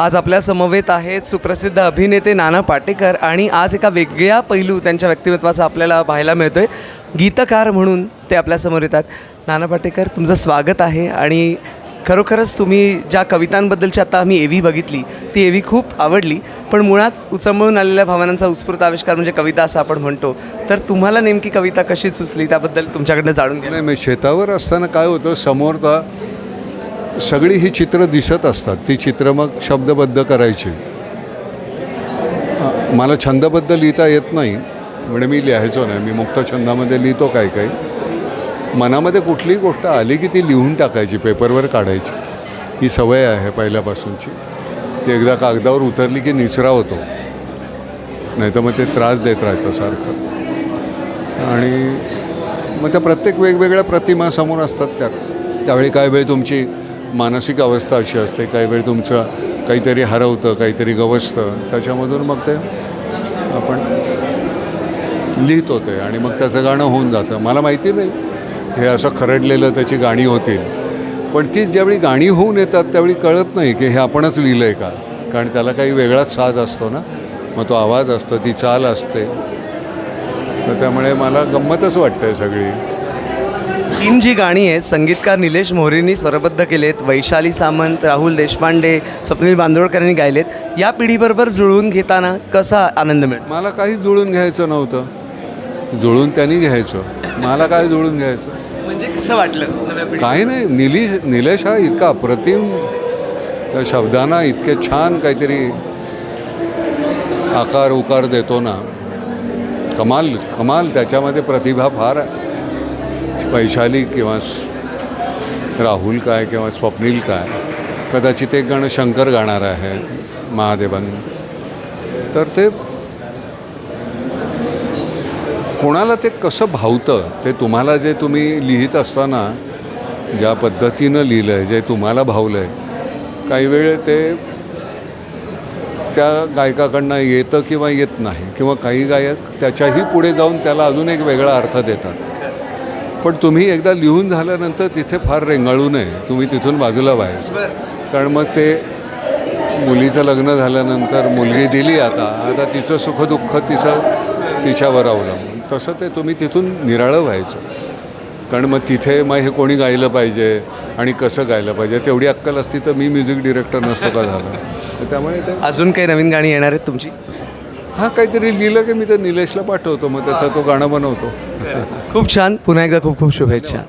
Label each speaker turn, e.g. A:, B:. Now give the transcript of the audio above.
A: आज आपल्या समवेत आहेत सुप्रसिद्ध अभिनेते नाना पाटेकर आणि आज एका वेगळ्या पैलू त्यांच्या व्यक्तिमत्वाचा आपल्याला पाहायला मिळतोय. गीतकार म्हणून ते आपल्यासमोर येतात. नाना पाटेकर तुमचं स्वागत आहे आणि खरोखरच तुम्ही ज्या कवितांबद्दलची आता आम्ही एव्ही बघितली ती एव्ही खूप आवडली पण मुळात उचंबळून आलेल्या भावनांचा उत्स्फूर्त आविष्कार म्हणजे कविता असं आपण म्हणतो. तर तुम्हाला नेमकी कविता कशी सुचली त्याबद्दल तुमच्याकडनं जाणून घ्या.
B: नाही मी शेतावर असताना काय होतं समोर का सगळी ही चित्रं दिसत असतात. ती चित्र मग शब्दबद्ध करायची. मला छंदबद्ध लिहिता येत नाही म्हणजे मी लिहायचो नाही. मी मुक्त छंदामध्ये लिहितो काय काही. मनामध्ये कुठलीही गोष्ट आली की ती लिहून टाकायची पेपरवर काढायची. ही सवय आहे पहिल्यापासूनची. ती एकदा कागदावर उतरली की निचरा होतो. नाही तर मग ते त्रास देत राहतं सारखं. आणि मग त्या प्रत्येक वेगवेगळ्या प्रतिमा समोर असतात त्या. त्यावेळी काही वेळ तुमची मानसिक अवस्था अशी असते. काही वेळ तुमचं काहीतरी हरवतं काहीतरी गवसतं. त्याच्यामधून मग ते आपण लिहितो ते आणि मग त्याचं गाणं होऊन जातं. मला माहिती नाही. हे असं खरडलेलं त्याची गाणी होतील. पण ती ज्यावेळी गाणी होऊन येतात त्यावेळी कळत नाही की हे आपणच लिहिलं आहे का? कारण त्याला काही वेगळाच साज असतो ना? मग तो आवाज असतो ती चाल असते. तर त्यामुळे मला गंमतच वाटते सगळी.
A: तीन जी गाणी आहेत संगीतकार निलेश मोरेंनी स्वरबद्ध केलेत वैशाली सामंत राहुल देशपांडे स्वप्नील बांदोडकरांनी गायलेत. या पिढीबरोबर जुळवून घेताना कसा आनंद मिळतो?
B: मला काही जुळून घ्यायचं नव्हतं. जुळून त्यांनी घ्यायचं. मला काय जुळून घ्यायचं.
A: म्हणजे कसं वाटलं
B: काही नाही. निली निलेश हा इतका अप्रतिम त्या शब्दांना इतके छान काहीतरी आकार उकार देतो ना. कमाल कमाल त्याच्यामध्ये प्रतिभा फार आहे. वैशाली किंवा राहुल काय किंवा स्वप्नील काय कदाचित एक गाणं शंकर गाणार आहे महादेवन. तर ते कोणाला ते कसं भावतं ते तुम्हाला जे तुम्ही लिहित असताना ज्या पद्धतीनं लिहिलं आहे जे तुम्हाला भावलं आहे काही वेळ ते त्या गायकाकडनं येतं किंवा येत नाही किंवा काही गायक त्याच्याही पुढे जाऊन त्याला अजून एक वेगळा अर्थ देतात. पण तुम्ही एकदा लिहून झाल्यानंतर तिथे फार रेंगाळू नये. तुम्ही तिथून बाजूला व्हायचं कारण मग ते मुलीचं लग्न झाल्यानंतर मुलगी दिली आता आता तिचं सुखदुःख तिचं तिच्यावर अवलंबून. तसं ते तुम्ही तिथून निराळं व्हायचं. कारण मग तिथे मग हे कोणी गायलं पाहिजे आणि कसं गायलं पाहिजे तेवढी अक्कल असती तर मी म्युझिक डिरेक्टर नसतो का झालं? त्यामुळे ते
A: अजून काही नवीन गाणी येणार आहेत तुमची?
B: हा काहीतरी लिहिलं की मी ते निलेशला पाठवतो मग त्याचा तो गाणं बनवतो.
A: खूप छान. पुन्हा एकदा खूप खूप शुभेच्छा.